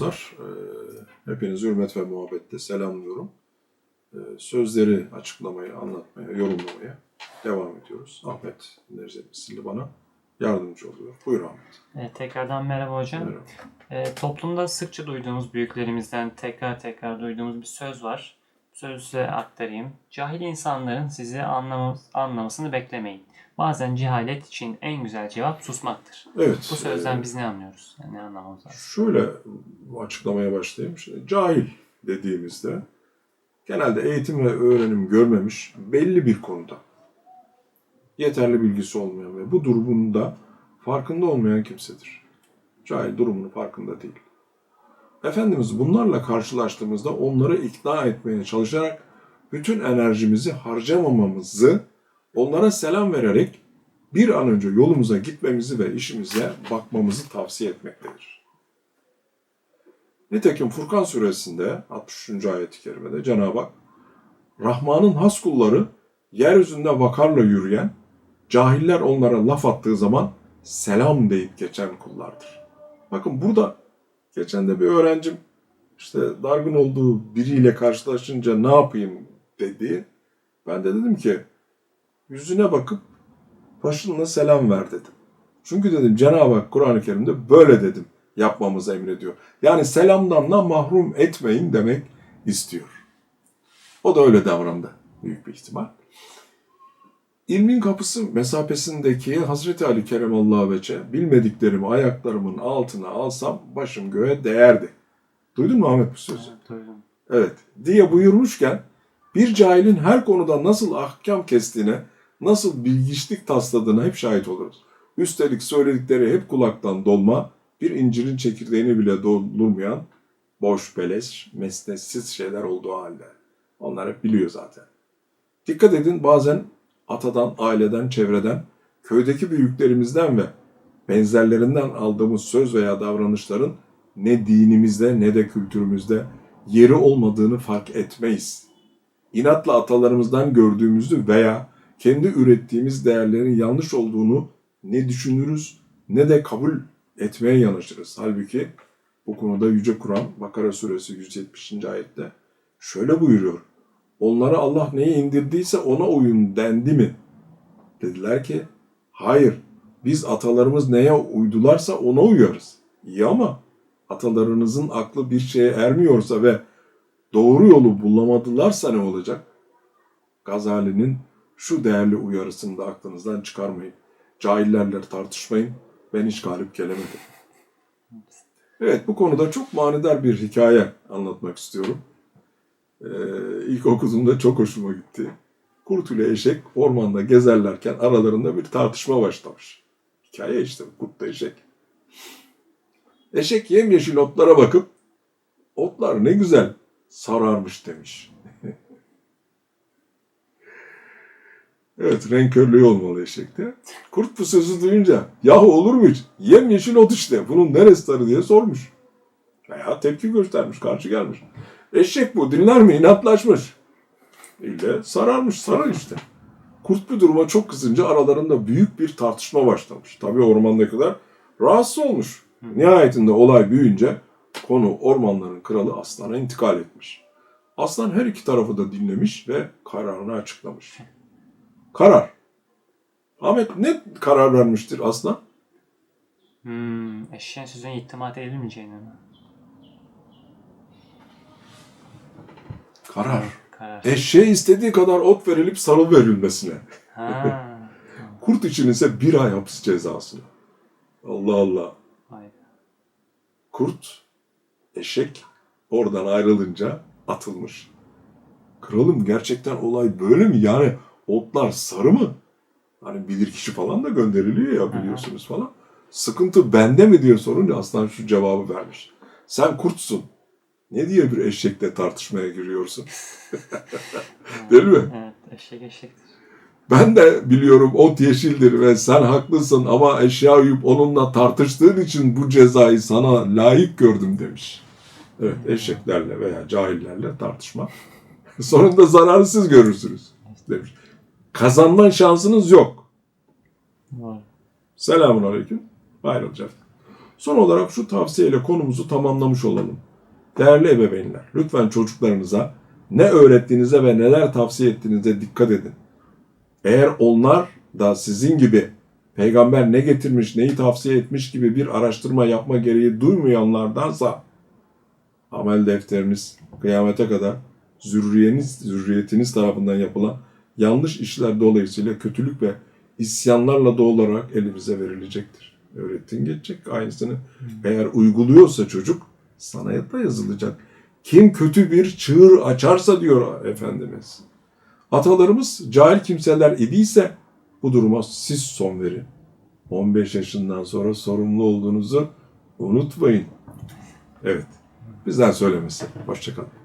dostlar. Ee, Hepinizi hürmet ve muhabbetle selamlıyorum. Ee, Sözleri açıklamaya, anlatmaya, yorumlamaya devam ediyoruz. Ahmet Necdet Misilli bana yardımcı oluyor. Buyur Ahmet. Evet, tekrardan merhaba hocam. Merhaba. Ee, toplumda sıkça duyduğumuz büyüklerimizden tekrar tekrar duyduğumuz bir söz var. Sözü size aktarayım. Cahil insanların sizi anlam- anlamasını beklemeyin. Bazen cehalet için en güzel cevap susmaktır. Evet. Bu sözden e, biz ne anlıyoruz? Yani ne anlamamız lazım? Şöyle açıklamaya başlayayım. Şimdi, cahil dediğimizde genelde eğitim ve öğrenim görmemiş belli bir konuda yeterli bilgisi olmayan ve bu durumunda farkında olmayan kimsedir. Cahil durumunun farkında değil. Efendimiz bunlarla karşılaştığımızda onları ikna etmeye çalışarak bütün enerjimizi harcamamamızı onlara selam vererek bir an önce yolumuza gitmemizi ve işimize bakmamızı tavsiye etmektedir. Nitekim Furkan suresinde 63. ayet-i kerimede Cenab-ı Hak Rahman'ın has kulları yeryüzünde vakarla yürüyen, cahiller onlara laf attığı zaman selam deyip geçen kullardır. Bakın burada geçen de bir öğrencim işte dargın olduğu biriyle karşılaşınca ne yapayım dedi. Ben de dedim ki yüzüne bakıp başınla selam ver dedim. Çünkü dedim Cenab-ı Hak Kur'an-ı Kerim'de böyle dedim yapmamızı emrediyor. Yani selamdan da mahrum etmeyin demek istiyor. O da öyle davrandı büyük bir ihtimal. İlmin kapısı mesafesindeki Hazreti Ali Keremallahu Veç'e bilmediklerimi ayaklarımın altına alsam başım göğe değerdi. Duydun mu Ahmet bu sözü? Evet, duydum. Evet diye buyurmuşken bir cahilin her konuda nasıl ahkam kestiğine, nasıl bilgiçlik tasladığına hep şahit oluruz. Üstelik söyledikleri hep kulaktan dolma, bir incirin çekirdeğini bile doldurmayan boş beleş, mesnetsiz şeyler olduğu halde. Onlar hep biliyor zaten. Dikkat edin bazen atadan, aileden, çevreden, köydeki büyüklerimizden ve benzerlerinden aldığımız söz veya davranışların ne dinimizde ne de kültürümüzde yeri olmadığını fark etmeyiz. İnatla atalarımızdan gördüğümüzü veya kendi ürettiğimiz değerlerin yanlış olduğunu ne düşünürüz ne de kabul etmeye yanaşırız. Halbuki bu konuda Yüce Kur'an Bakara suresi 170. ayette şöyle buyuruyor. Onlara Allah neyi indirdiyse ona uyun dendi mi? Dediler ki hayır biz atalarımız neye uydularsa ona uyarız. İyi ama atalarınızın aklı bir şeye ermiyorsa ve doğru yolu bulamadılarsa ne olacak? Gazali'nin şu değerli uyarısını da aklınızdan çıkarmayın. Cahillerle tartışmayın. Ben hiç galip gelemedim. Evet bu konuda çok manidar bir hikaye anlatmak istiyorum. Ee, ilk okuduğumda çok hoşuma gitti. Kurt ile eşek ormanda gezerlerken aralarında bir tartışma başlamış. Hikaye işte kurtla eşek. Eşek yemyeşil otlara bakıp otlar ne güzel sararmış demiş. Evet renk olmalı eşekte. Kurt bu sözü duyunca yahu olur mu hiç? Yemyeşil ot işte bunun neresi sarı diye sormuş. Veya tepki göstermiş karşı gelmiş. Eşek bu dinler mi inatlaşmış. İlle sararmış sarar işte. Kurt bu duruma çok kızınca aralarında büyük bir tartışma başlamış. Tabii ormandakiler rahatsız olmuş. Nihayetinde olay büyüyünce konu ormanların kralı Aslan'a intikal etmiş. Aslan her iki tarafı da dinlemiş ve kararını açıklamış. Karar. Ahmet ne karar vermiştir Aslan? Hmm, eşeğin sözüne itimat edilmeyeceğine mi? Karar. Karar. Eşeğe istediği kadar ot verilip sarıl verilmesine. Ha. Kurt için ise bir ay hapis cezasına. Allah Allah. Kurt, eşek oradan ayrılınca atılmış. Kralım gerçekten olay böyle mi? Yani otlar sarı mı? Hani bilir kişi falan da gönderiliyor ya biliyorsunuz falan. Sıkıntı bende mi diye sorunca aslan şu cevabı vermiş. Sen kurtsun. Ne diye bir eşekle tartışmaya giriyorsun? Değil mi? Evet, eşek eşektir. Ben de biliyorum ot yeşildir ve sen haklısın ama eşya uyup onunla tartıştığın için bu cezayı sana layık gördüm demiş. Evet eşeklerle veya cahillerle tartışma. Sonunda zararı siz görürsünüz demiş. Kazanma şansınız yok. Doğru. Selamun aleyküm. Ayrılacağız. Son olarak şu tavsiyeyle konumuzu tamamlamış olalım. Değerli ebeveynler, lütfen çocuklarınıza ne öğrettiğinize ve neler tavsiye ettiğinize dikkat edin. Eğer onlar da sizin gibi peygamber ne getirmiş, neyi tavsiye etmiş gibi bir araştırma yapma gereği duymayanlardansa amel defteriniz kıyamete kadar zürriyeniz, zürriyetiniz tarafından yapılan yanlış işler dolayısıyla kötülük ve isyanlarla doğularak elimize verilecektir. Öğrettiğin geçecek aynısını. Eğer uyguluyorsa çocuk sana da yazılacak. Kim kötü bir çığır açarsa diyor Efendimiz. Atalarımız cahil kimseler idiyse bu duruma siz son verin. 15 yaşından sonra sorumlu olduğunuzu unutmayın. Evet. Bizden söylemesi. Hoşçakalın.